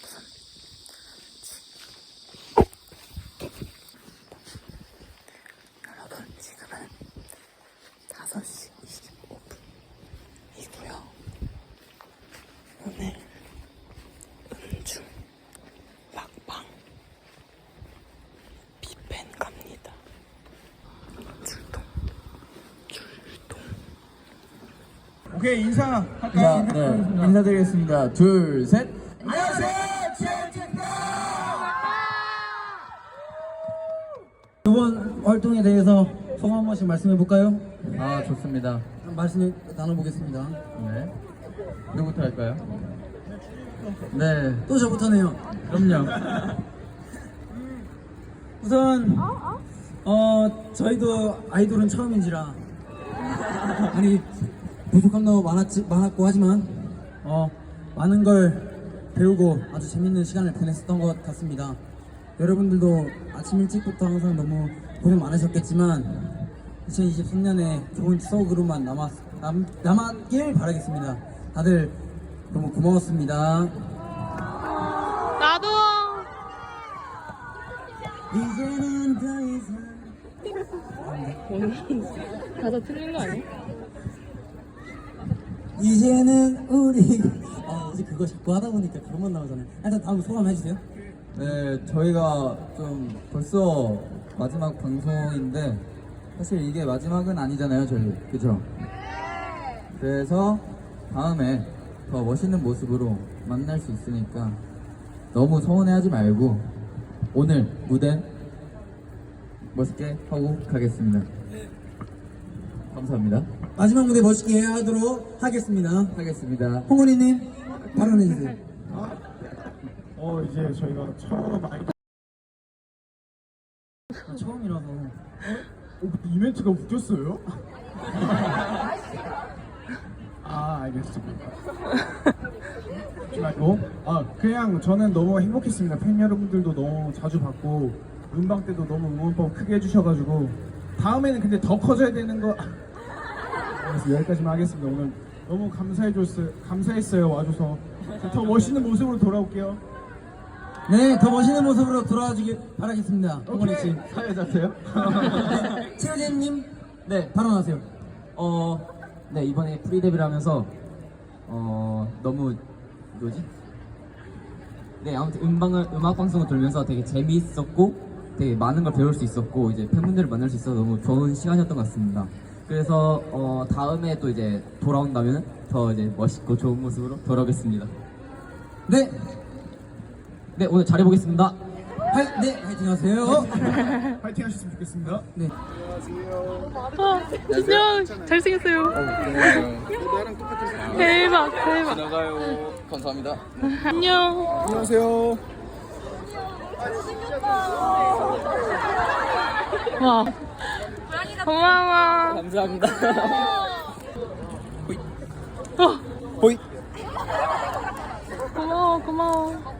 무슨 여러분 지금은 5시 25분이고요. 오늘 음주 막방 빅팬 갑니다. 출동 출동 오케이 인사 자, 할까요? 네, 인사드리겠습니다. 둘, 셋. 안녕하세요 최현진입니다 이번 활동에 대해서 소감 한 번씩 말씀해 볼까요? 아, 좋습니다. 말씀 나눠보겠습니다. 네. 누구부터 할까요? 네, 또 저부터네요. 그럼요. 우선 어 저희도 아이돌은 처음인지라 아니 부족함도 많았지, 많았고 하지만 어 많은 걸 배우고 아주 재밌는 시간을 보냈었던 것 같습니다. 여러분들도 아침 일찍부터 항상 너무 고생 많으셨겠지만 2023년에 좋은 추억으로만 남았 남, 남았길 바라겠습니다. 다들 너무 고마웠습니다. 나도 이제는 더 이상 가사 틀린 거 아니야? 이제는 우리 아 어제 그거 자꾸 하다 보니까 그것만 나오잖아요 일단 다음 소감 해주세요 네, 저희가 좀 벌써 마지막 방송인데 사실 이게 마지막은 아니잖아요, 저희. 그죠? 그래서 다음에 더 멋있는 모습으로 만날 수 있으니까 너무 서운해하지 말고 오늘 무대 멋있게 하고 가겠습니다. 감사합니다. 마지막 무대 멋있게 하도록 하겠습니다 하겠습니다. 홍은이님 발언해주세요 어 이제 저희가 처음으로 많이 아, 처음이라서. 어, 이벤트가 웃겼어요? 아 알겠습니다. 말고. 아 그냥 저는 너무 행복했습니다. 팬 여러분들도 너무 자주 봤고 음방 때도 너무 응원법 크게 해주셔가지고. 다음에는 근데 더 커져야 되는 거. 그래서 여기까지만 하겠습니다. 오늘 너무 감사해줬어요 감사했어요. 와줘서. 더 멋있는 모습으로 돌아올게요 네 더 멋있는 모습으로 돌아와 주길 바라겠습니다 홍은이씨 사회 자세요? 최우재님 네, 발언하세요 어, 네 이번에 프리 데뷔를 하면서 어 너무 뭐지? 네 아무튼 음방을 음악 방송을 돌면서 되게 재미있었고 되게 많은 걸 배울 수 있었고 이제 팬분들을 만날 수 있어서 너무 좋은 시간이었던 것 같습니다. 그래서 어 다음에 또 이제 돌아온다면 더 이제 멋있고 좋은 모습으로 돌아오겠습니다. 네 네 오늘 잘해보겠습니다. 하, 네 화이팅 하세요 파이팅 하셨으면 좋겠습니다 네 어, 진영 잘생겼어요. 대박 대박. 나가요. 감사합니다. 안녕. 안녕하세요 와. 고마워. 감사합니다. 어, 호이. 고마워 고마워.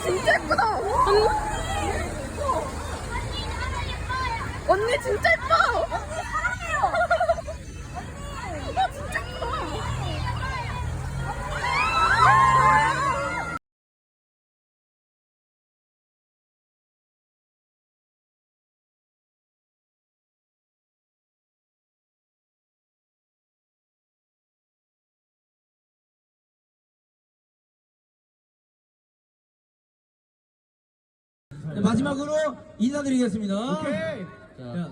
진짜 예뻐! 언니 네, 마지막으로 인사드리겠습니다 오케이 자,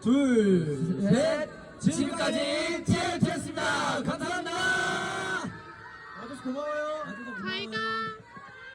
둘, 셋. 지금까지 TNT였습니다. 감사합니다. 와줘서 고마워요 잘가.